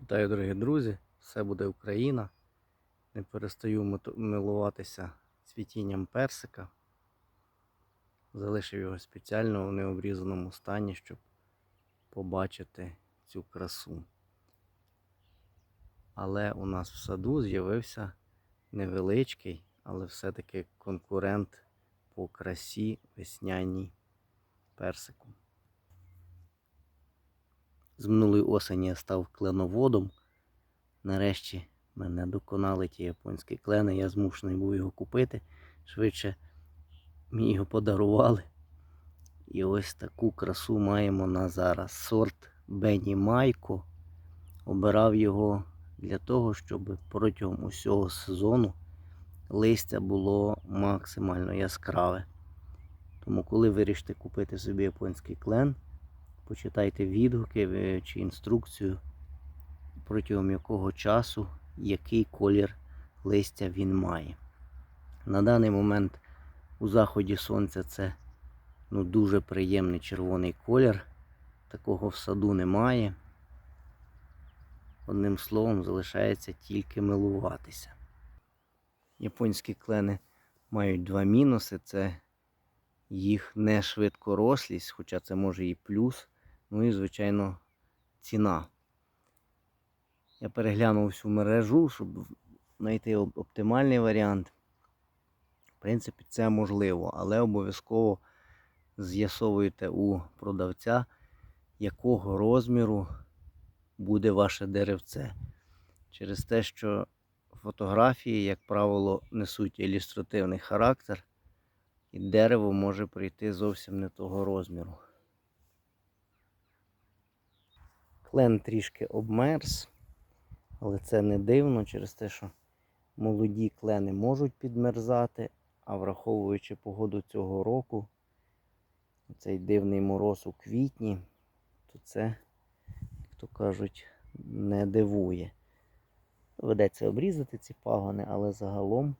Вітаю, дорогі друзі! Все буде Україна. Не перестаю милуватися цвітінням персика. Залишив його спеціально в необрізаному стані, щоб побачити цю красу. Але у нас в саду з'явився невеличкий, але все-таки конкурент по красі весняній персику. З минулої осені я став кленоводом. Нарешті мене доконали ті японські клени. Я змушений був його купити. Швидше мені його подарували. І ось таку красу маємо на зараз. Сорт Бені Майко. Обирав його для того, щоб протягом усього сезону листя було максимально яскраве. Тому, коли вирішите купити собі японський клен, почитайте відгуки е, чи інструкцію, протягом якого часу який колір листя він має. На даний момент у заході сонця це ну, дуже приємний червоний колір. Такого в саду немає. Одним словом, залишається тільки милуватися. Японські клени мають два мінуси. Це їх не швидкорослість, хоча це може і плюс. Ну і, звичайно, ціна. Я переглянув всю мережу, щоб знайти оптимальний варіант. В принципі, це можливо, але обов'язково з'ясовуйте у продавця, якого розміру буде ваше деревце. Через те, що фотографії, як правило, несуть ілюстративний характер, і дерево може прийти зовсім не того розміру. Клен трішки обмерз, але це не дивно через те, що молоді клени можуть підмерзати, а враховуючи погоду цього року, цей дивний мороз у квітні, то це, як то кажуть, не дивує. Доведеться обрізати ці пагони, але загалом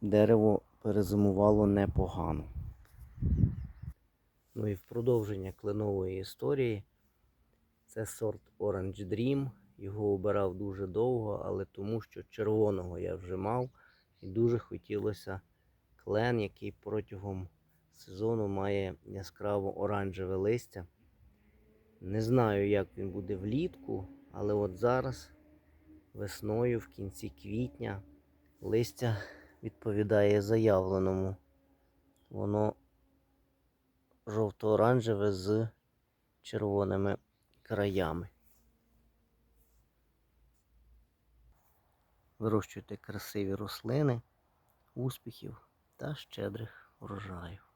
дерево перезимувало непогано. Ну і в продовження кленової історії це сорт Orange Dream. Його обирав дуже довго, але тому що червоного я вже мав. І дуже хотілося клен, який протягом сезону має яскраво оранжеве листя. Не знаю, як він буде влітку, але от зараз, весною, в кінці квітня, листя відповідає заявленому. Воно жовто-оранжеве з червоними краями. Вирощуйте красиві рослини, успіхів та щедрих врожаїв.